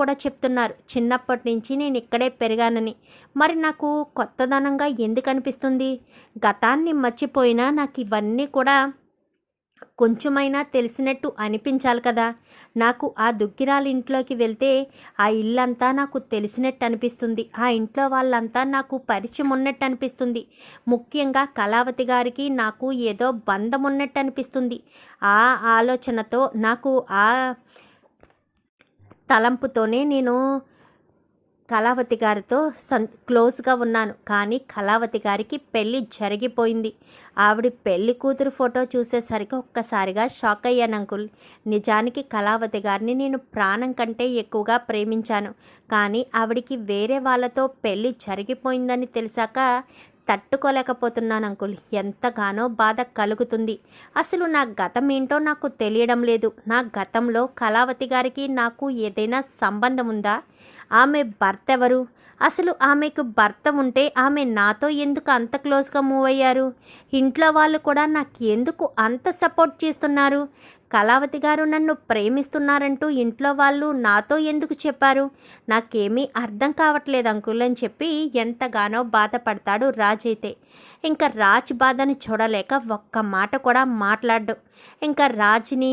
కూడా చెప్తున్నారు. చిన్నప్పటి నుంచి నేను ఇక్కడే పెరిగానని. మరి నాకు కొత్తదనంగా ఎందుకు అనిపిస్తుంది? గతాన్ని మర్చిపోయినా నాకు ఇవన్నీ కూడా కొంచెమైనా తెలిసినట్టు అనిపించాలి కదా. నాకు ఆ దుగ్గిరాల ఇంట్లోకి వెళ్తే ఆ ఇల్లంతా నాకు తెలిసినట్టు అనిపిస్తుంది. ఆ ఇంట్లో వాళ్ళంతా నాకు పరిచయం ఉన్నట్టు అనిపిస్తుంది. ముఖ్యంగా కళావతి గారికి నాకు ఏదో బంధం ఉన్నట్టు అనిపిస్తుంది. ఆ ఆలోచనతో నాకు ఆ తలంపుతోనే నేను కళావతి గారితో సన్ క్లోజ్గా ఉన్నాను. కానీ కళావతి గారికి పెళ్ళి జరిగిపోయింది. ఆవిడ పెళ్ళి కూతురు ఫోటో చూసేసరికి ఒక్కసారిగా షాక్ అయ్యాను అంకుల్. నిజానికి కళావతి గారిని నేను ప్రాణం కంటే ఎక్కువగా ప్రేమించాను. కానీ ఆవిడికి వేరే వాళ్ళతో పెళ్ళి జరిగిపోయిందని తెలిసాక తట్టుకోలేకపోతున్నాను అంకుల్. ఎంతగానో బాధ కలుగుతుంది. అసలు నా గతం ఏంటో నాకు తెలియడం లేదు. నా గతంలో కళావతి గారికి నాకు ఏదైనా సంబంధం ఉందా? ఆమె భర్త ఎవరు? అసలు ఆమెకు భర్త ఉంటే ఆమె నాతో ఎందుకు అంత క్లోజ్గా మూవ్ అయ్యారు? ఇంట్లో వాళ్ళు కూడా నాకు ఎందుకు అంత సపోర్ట్ చేస్తున్నారు? కళావతి గారు నన్ను ప్రేమిస్తున్నారంటూ ఇంట్లో వాళ్ళు నాతో ఎందుకు చెప్పారు? నాకేమీ అర్థం కావట్లేదు అంకుల్ అని చెప్పి ఎంతగానో బాధపడతాడు రాజ్ అయితే. ఇంకా రాజ్ బాధని చూడలేక ఒక్క మాట కూడా మాట్లాడు ఇంకా రాజ్ని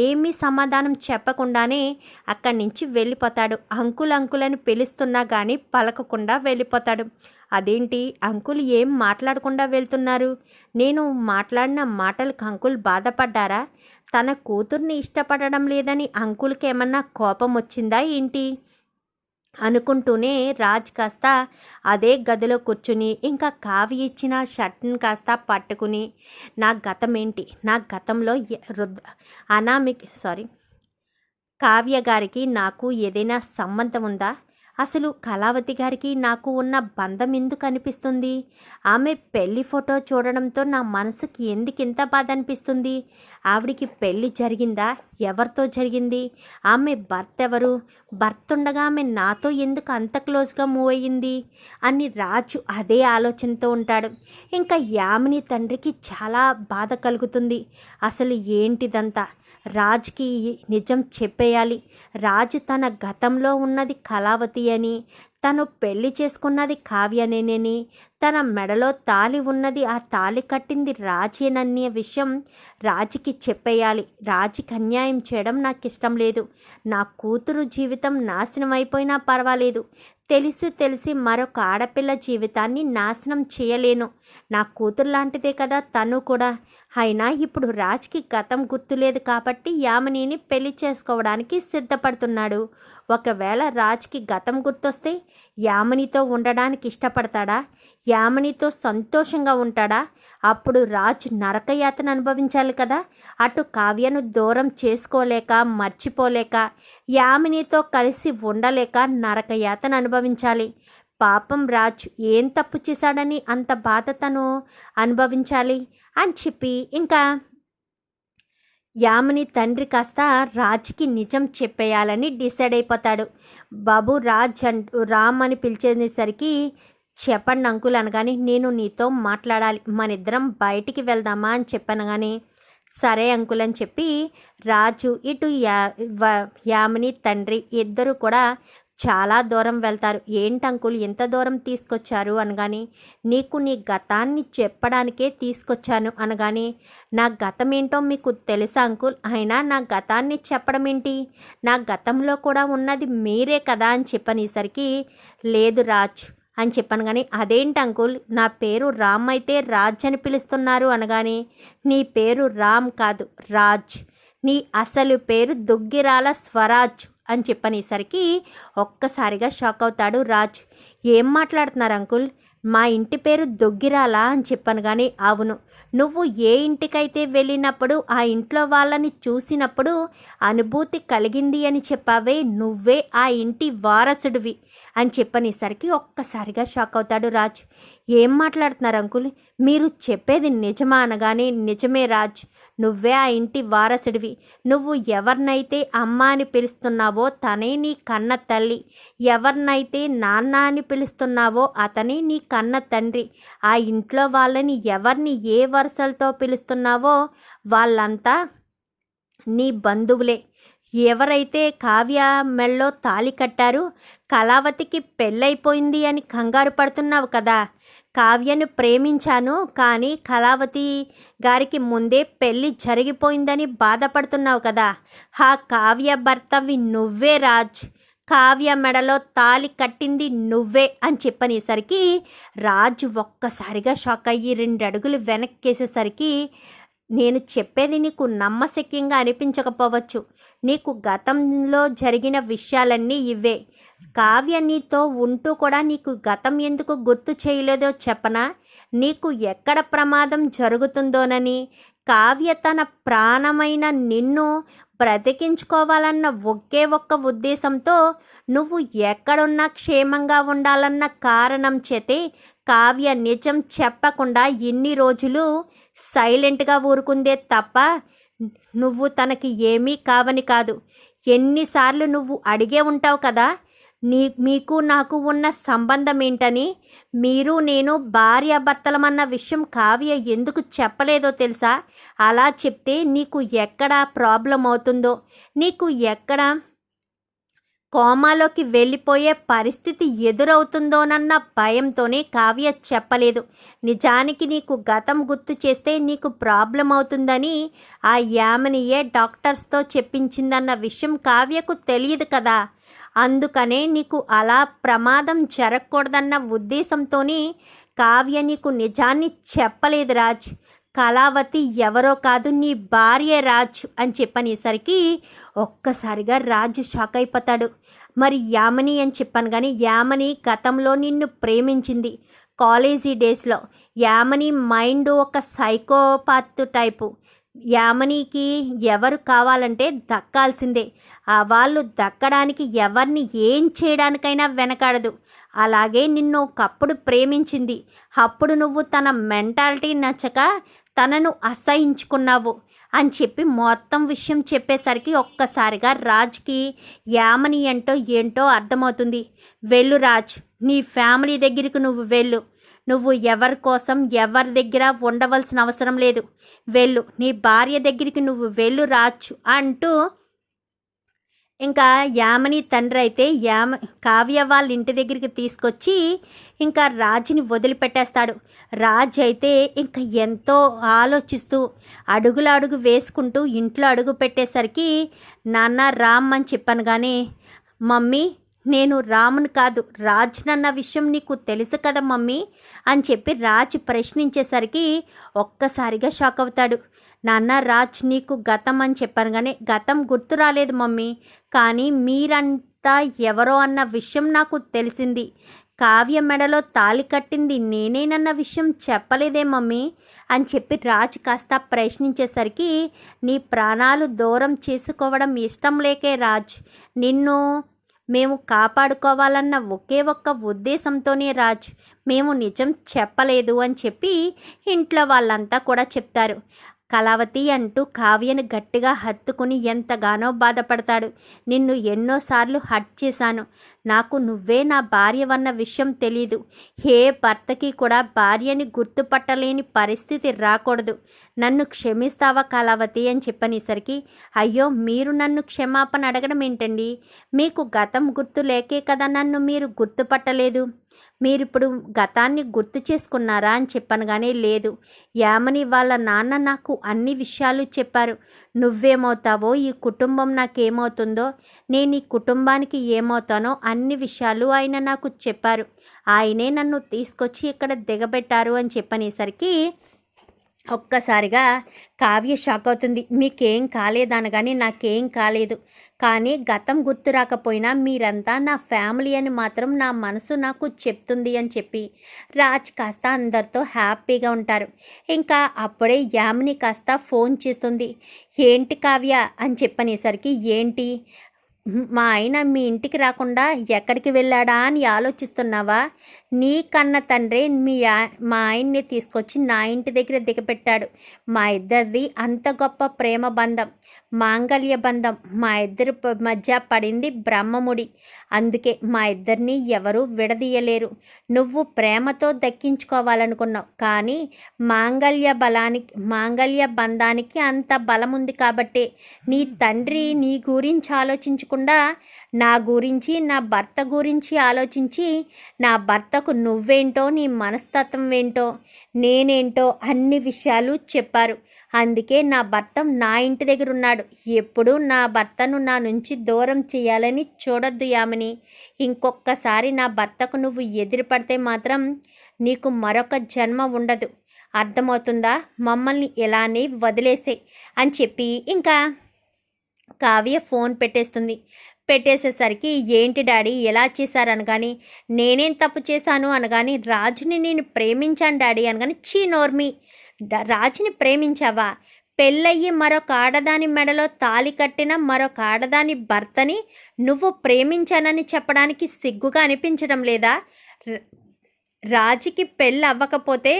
ఏమీ సమాధానం చెప్పకుండానే అక్కడి నుంచి వెళ్ళిపోతాడు. అంకుల్ అంకుల్ అని పిలుస్తున్నా కానీ పలకకుండా వెళ్ళిపోతాడు. అదేంటి? అంకుల్ ఏం మాట్లాడకుండా వెళ్తున్నారు? నేను మాట్లాడిన మాటలకు అంకుల్ బాధపడ్డారా? తన కూతుర్ని ఇష్టపడడం లేదని అంకుల్కి ఏమన్నా కోపం వచ్చిందా ఏంటి? అనుకుంటూనే రాజ్ కాస్త అదే గదిలో కూర్చుని ఇంకా కావి ఇచ్చిన షర్ట్ని కాస్త పట్టుకుని నా గతం ఏంటి నా గతంలో రుద్ అనామిక్ సారీ. కావ్య గారికి నాకు ఏదైనా సంబంధం ఉందా? అసలు కళావతి గారికి నాకు ఉన్న బంధం ఎందుకు అనిపిస్తుంది? ఆమె పెళ్ళి ఫోటో చూడడంతో నా మనసుకి ఎందుకు బాధ అనిపిస్తుంది? ఆవిడికి పెళ్ళి జరిగిందా? ఎవరితో జరిగింది? ఆమె భర్త ఎవరు? భర్త ఉండగా ఆమె నాతో ఎందుకు అంత క్లోజ్గా మూవ్ అయ్యింది? అని రాజు అదే ఆలోచనతో ఉంటాడు. ఇంకా యామిని తండ్రికి చాలా బాధ కలుగుతుంది. అసలు ఏంటిదంతా? రాజ్కి నిజం చెప్పేయాలి. రాజు తన గతంలో ఉన్నది కళావతి అని తను పెళ్ళి చేసుకున్నది కావ్యనేనని తన మెడలో తాలి ఉన్నది ఆ తాలి కట్టింది రాజేననే విషయం రాజుకి చెప్పేయాలి. రాజుకి అన్యాయం చేయడం నాకు ఇష్టం లేదు. నా కూతురు జీవితం నాశనం అయిపోయినా పర్వాలేదు. తెలిసి తెలిసి మరొక ఆడపిల్ల జీవితాన్ని నాశనం చేయలేను. నా కూతురు లాంటిదే కదా తను కూడా. అయినా ఇప్పుడు రాజ్కి గతం గుర్తులేదు కాబట్టి యామినీని పెళ్ళి చేసుకోవడానికి సిద్ధపడుతున్నాడు. ఒకవేళ రాజ్కి గతం గుర్తొస్తే యామినితో ఉండడానికి ఇష్టపడతాడా? యామినితో సంతోషంగా ఉంటాడా? అప్పుడు రాజ్ నరకయాతను అనుభవించాలి కదా. అటు కావ్యను దూరం చేసుకోలేక మర్చిపోలేక యామినితో కలిసి ఉండలేక నరకయాతను అనుభవించాలి. పాపం రాజ్ ఏం తప్పు చేశాడని అంత బాధ తను అనుభవించాలి అని చెప్పి ఇంకా యామిని తండ్రి కాస్త రాజ్కి నిజం చెప్పేయాలని డిసైడ్ అయిపోతాడు. బాబు రాజ్ అంటూ రామ్ అని పిలిచేసరికి చెప్పండి అంకుల్ అనగానే నేను నీతో మాట్లాడాలి మన ఇద్దరం బయటికి వెళ్దామా అని చెప్పాను కానీ సరే అంకుల్ అని చెప్పి రాజు ఇటు యా వ- యామిని తండ్రి ఇద్దరు కూడా చాలా దూరం వెళ్తారు. ఏంటి అంకుల్ ఎంత దూరం తీసుకొచ్చారు? అనగాని నీకు నీ గతాన్ని చెప్పడానికే తీసుకొచ్చాను. అనగాని నా గతం ఏంటో మీకు తెలుసా అంకుల్? అయినా నా గతాన్ని చెప్పడం ఏంటి నా గతంలో కూడా ఉన్నది మీరే కదా? అని చెప్పనేసరికి లేదు రాజ్ అని చెప్పాను కానీ అదేంటి అంకుల్? నా పేరు రామ్ అయితే రాజ్ అని పిలుస్తున్నారు. అనగానే నీ పేరు రామ్ కాదు రాజ్. నీ అసలు పేరు దుగ్గిరాల స్వరాజ్. అని చెప్పనేసరికి ఒక్కసారిగా షాక్ అవుతాడు రాజ్. ఏం మాట్లాడుతున్నారు అంకుల్? మా ఇంటి పేరు దొగ్గిరాలా? అని చెప్పాను కానీ అవును. నువ్వు ఏ ఇంటికైతే వెళ్ళినప్పుడు ఆ ఇంట్లో వాళ్ళని చూసినప్పుడు అనుభూతి కలిగింది అని చెప్పావే నువ్వే ఆ ఇంటి వారసుడివి అని చెప్పనేసరికి ఒక్కసారిగా షాక్ అవుతాడు రాజ్. ఏం మాట్లాడుతున్నారు అంకుల్? మీరు చెప్పేది నిజమా అనగానే నిజమే రాజ్. నువ్వే ఆ ఇంటి వారసుడివి. నువ్వు ఎవరినైతే అమ్మ అని పిలుస్తున్నావో తనే నీ కన్న తల్లి. ఎవరినైతే నాన్న అని పిలుస్తున్నావో అతనే నీ కన్న తండ్రి. ఆ ఇంట్లో వాళ్ళని ఎవరిని ఏ వరుసలతో పిలుస్తున్నావో వాళ్ళంతా నీ బంధువులే. ఎవరైతే కావ్య మెళ్ళో తాళి కట్టారు కళావతికి పెళ్ళైపోయింది అని కంగారు పడుతున్నావు కదా. కావ్యను ప్రేమించాను కానీ కళావతి గారికి ముందే పెళ్ళి జరిగిపోయిందని బాధపడుతున్నావు కదా. ఆ కావ్య భర్తవి నువ్వే రాజ్. కావ్య మెడలో తాలి కట్టింది నువ్వే అని చెప్పనేసరికి రాజు ఒక్కసారిగా షాక్ అయ్యి రెండు అడుగులు వెనక్కేసేసరికి నేను చెప్పేది నీకు నమ్మశక్యంగా అనిపించకపోవచ్చు. నీకు గతంలో జరిగిన విషయాలన్నీ ఇవే. కావ్య నీతో ఉంటూ కూడా నీకు గతం ఎందుకు గుర్తు చేయలేదో చెప్పనా? నీకు ఎక్కడ ప్రమాదం జరుగుతుందోనని? కావ్య తన ప్రాణమైన నిన్ను బ్రతికించుకోవాలన్న ఒకే ఒక్క ఉద్దేశంతో నువ్వు ఎక్కడున్నా క్షేమంగా ఉండాలన్న కారణం చేతే కావ్య నిజం చెప్పకుండా ఇన్ని రోజులు సైలెంట్గా ఊరుకుందే తప్ప నువ్వు తనకి ఏమీ కావని కాదు. ఎన్నిసార్లు నువ్వు అడిగే ఉంటావు కదా నీ మీకు నాకు ఉన్న సంబంధం ఏంటని మీరు నేను భార్యాభర్తలమన్న విషయం కావ్య ఎందుకు చెప్పలేదో తెలుసా? అలా చెప్తే నీకు ఎక్కడ ప్రాబ్లం అవుతుందో నీకు ఎక్కడ కోమాలోకి వెళ్ళిపోయే పరిస్థితి ఎదురవుతుందోనన్న భయంతోనే కావ్య చెప్పలేదు. నిజానికి నీకు గతం గుర్తు చేస్తే నీకు ప్రాబ్లం అవుతుందని ఆ యామనియే డాక్టర్స్తో చెప్పించిందన్న విషయం కావ్యకు తెలియదు కదా. అందుకనే నీకు అలా ప్రమాదం జరగకూడదన్న ఉద్దేశంతోనే కావ్య నీకు నిజాన్ని చెప్పలేదు రాజ్. కళావతి ఎవరో కాదు నీ భార్య రాజ్ అని చెప్పనేసరికి ఒక్కసారిగా రాజు షాక్ అయిపోతాడు. మరి యామని అని చెప్పాను కానీ యామని గతంలో నిన్ను ప్రేమించింది కాలేజీ డేస్లో యామని మైండ్ ఒక సైకోపాత్ టైపు. యామనికి ఎవరు కావాలంటే దక్కాల్సిందే. ఆ వాళ్ళు దక్కడానికి ఎవరిని ఏం చేయడానికైనా వెనకాడదు. అలాగే నిన్ను ఒకప్పుడు ప్రేమించింది. అప్పుడు నువ్వు తన మెంటాలిటీ నచ్చక తనను అసహించుకున్నావు అని చెప్పి మొత్తం విషయం చెప్పేసరికి ఒక్కసారిగా రాజ్కి యామని ఏంటో ఏంటో అర్థమవుతుంది. వెళ్ళు రాజ్ నీ ఫ్యామిలీ దగ్గరికి నువ్వు వెళ్ళు. నువ్వు ఎవరి కోసం ఎవరి దగ్గర ఉండవలసిన అవసరం లేదు. వెళ్ళు నీ భార్య దగ్గరికి నువ్వు వెళ్ళు రాజు అంటూ ఇంకా యామని తండ్రి అయితే యామ కావ్య వాళ్ళ ఇంటి దగ్గరికి తీసుకొచ్చి ఇంకా రాజుని వదిలిపెట్టేస్తాడు. రాజు అయితే ఇంకా ఎంతో ఆలోచిస్తూ అడుగులు అడుగు వేసుకుంటూ ఇంట్లో అడుగు పెట్టేసరికి నాన్న రామ్ అని చెప్పాను కానీ మమ్మీ నేను రాముని కాదు రాజునన్న విషయం నీకు తెలుసు కదా మమ్మీ అని చెప్పి రాజు ప్రశ్నించేసరికి ఒక్కసారిగా షాక్ అవుతాడు. నాన్న రాజ్ నీకు గతం అని చెప్పాను కానీ గతం గుర్తు రాలేదు మమ్మీ. కానీ మీరంతా ఎవరో అన్న విషయం నాకు తెలిసింది. కావ్య మెడలో తాలి కట్టింది నేనేనన్న విషయం చెప్పలేదే మమ్మీ అని చెప్పి రాజ్ కాస్త ప్రశ్నించేసరికి నీ ప్రాణాలు దూరం చేసుకోవడం ఇష్టం లేకే రాజ్. నిన్ను మేము కాపాడుకోవాలన్న ఒకే ఒక్క ఉద్దేశంతోనే రాజ్. మేము నిజం చెప్పలేదు అని చెప్పి ఇంట్లో వాళ్ళంతా కూడా చెప్తారు. కళావతి అంటూ కావ్యను గట్టిగా హత్తుకుని ఎంతగానో బాధపడతాడు. నిన్ను ఎన్నోసార్లు హట్ చేశాను. నాకు నువ్వే నా భార్యవన్న విషయం తెలీదు. ఏ భర్తకి కూడా భార్యని గుర్తుపట్టలేని పరిస్థితి రాకూడదు. నన్ను క్షమిస్తావా కళావతి అని చెప్పనేసరికి అయ్యో మీరు నన్ను క్షమాపణ అడగడం ఏంటండి మీకు గతం గుర్తు లేకే కదా నన్ను మీరు గుర్తుపట్టలేదు? మీరు ఇప్పుడు గతాన్ని గుర్తు చేసుకున్నారా అని చెప్పాను కానీ లేదు. యామని వాళ్ళ నాన్న నాకు అన్ని విషయాలు చెప్పారు. నువ్వేమవుతావో ఈ కుటుంబం నాకేమవుతుందో నేను ఈ కుటుంబానికి ఏమవుతానో అన్ని విషయాలు ఆయన నాకు చెప్పారు. ఆయనే నన్ను తీసుకొచ్చి ఇక్కడ దిగబెట్టారు అని చెప్పనేసరికి ఒక్కసారిగా కావ్య షాక్ అవుతుంది. మీకేం కాలేదనగానే నాకేం కాలేదు. కానీ గతం గుర్తు రాకపోయినా మీరంతా నా ఫ్యామిలీ అని మాత్రం నా మనసు నాకు చెప్తుంది అని చెప్పి రాజ్ కాస్త అందరితో హ్యాపీగా ఉంటారు. ఇంకా అప్పుడే యామిని కాస్త ఫోన్ చేస్తుంది. ఏంటి కావ్య అని చెప్పనేసరికి ఏంటి? మా ఆయన మీ ఇంటికి రాకుండా ఎక్కడికి వెళ్ళాడా అని ఆలోచిస్తున్నావా? నీ కన్న తండ్రి మీ ఆ- మా ఆయన్ని తీసుకొచ్చి నా ఇంటి దగ్గర దిగపెట్టాడు మా ఇద్దరిది అంత గొప్ప ప్రేమ బంధం మాంగళ్య బంధం. మా ఇద్దరి మధ్య పడింది బ్రహ్మముడి. అందుకే మా ఇద్దరిని ఎవరూ విడదీయలేరు. నువ్వు ప్రేమతో దక్కించుకోవాలనుకున్నావు. కానీ మాంగళ్య బలానికి మాంగళ్య బంధానికి అంత బలం ఉంది కాబట్టి నీ తండ్రి నీ గురించి ఆలోచించకుండా నా గురించి నా భర్త గురించి ఆలోచించి నా భర్తకు నువ్వేంటో నీ మనస్తత్వం ఏంటో నేనేంటో అన్ని విషయాలు చెప్పారు. అందుకే నా భర్త నా ఇంటి దగ్గర ఉన్నాడు. ఎప్పుడు నా భర్తను నా నుంచి దూరం చేయాలని చూడొద్దు యామని. ఇంకొకసారి నా భర్తకు నువ్వు ఎదురుపడితే మాత్రం నీకు మరొక జన్మ ఉండదు. అర్థమవుతుందా? మమ్మల్ని ఎలానే వదిలేసే అని చెప్పి ఇంకా కావ్య ఫోన్ పెట్టేస్తుంది. పెట్టేసేసరికి ఏంటి డాడీ ఎలా చేశారు? అనగాని నేనేం తప్పు చేశాను? అనగాని రాజుని నేను ప్రేమించాను డాడీ అనగాని చీ నోర్మి రాజుని ప్రేమించావా? పెళ్ళయ్యి మరొక ఆడదాని మెడలో తాలి కట్టిన మరొక ఆడదాని భర్తని నువ్వు ప్రేమించానని చెప్పడానికి సిగ్గుగా అనిపించడం లేదా? రాజుకి పెళ్ళి అవ్వకపోతే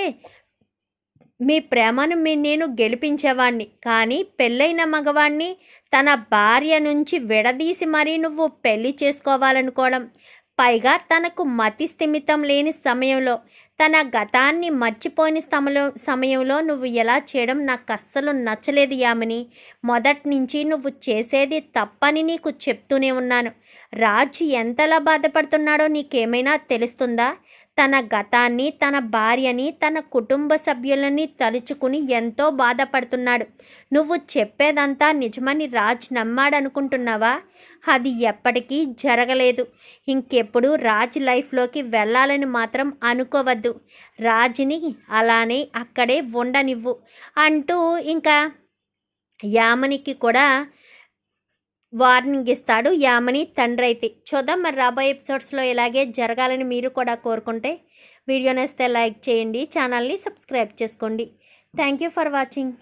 మీ ప్రేమను మీ నేను గెలిపించేవాణ్ణి. కానీ పెళ్ళైన మగవాణ్ణి తన భార్య నుంచి విడదీసి మరీ నువ్వు పెళ్ళి చేసుకోవాలనుకోవడం. పైగా తనకు మతి స్థిమితం లేని సమయంలో తన గతాన్ని మర్చిపోని సమయంలో సమయంలో నువ్వు ఎలా చేయడం నాకు అస్సలు నచ్చలేదు యామిని. మొదటి నుంచి నువ్వు చేసేది తప్పని నీకు చెప్తూనే ఉన్నాను. రాజు ఎంతలా బాధపడుతున్నాడో నీకేమైనా తెలుస్తుందా? తన గతాన్ని తన భార్యని తన కుటుంబ సభ్యులని తలుచుకుని ఎంతో బాధపడుతున్నాడు. నువ్వు చెప్పేదంతా నిజమని రాజ్ నమ్మాడనుకుంటున్నావా? అది ఎప్పటికీ జరగలేదు. ఇంకెప్పుడు రాజ్ లైఫ్లోకి వెళ్ళాలని మాత్రం అనుకోవద్దు. రాజ్ని అలానే అక్కడే ఉండనివ్వు అంటూ ఇంకా యామనికి కూడా వార్నింగ్ ఇస్తాడు యామని తండ్రి అయితే చూద్దాం మరి రాబోయే ఎపిసోడ్స్లో ఇలాగే జరగాలని మీరు కూడా కోరుకుంటే వీడియో నేస్తే లైక్ చేయండి ఛానల్ని సబ్స్క్రైబ్ చేసుకోండి. Thank you for watching.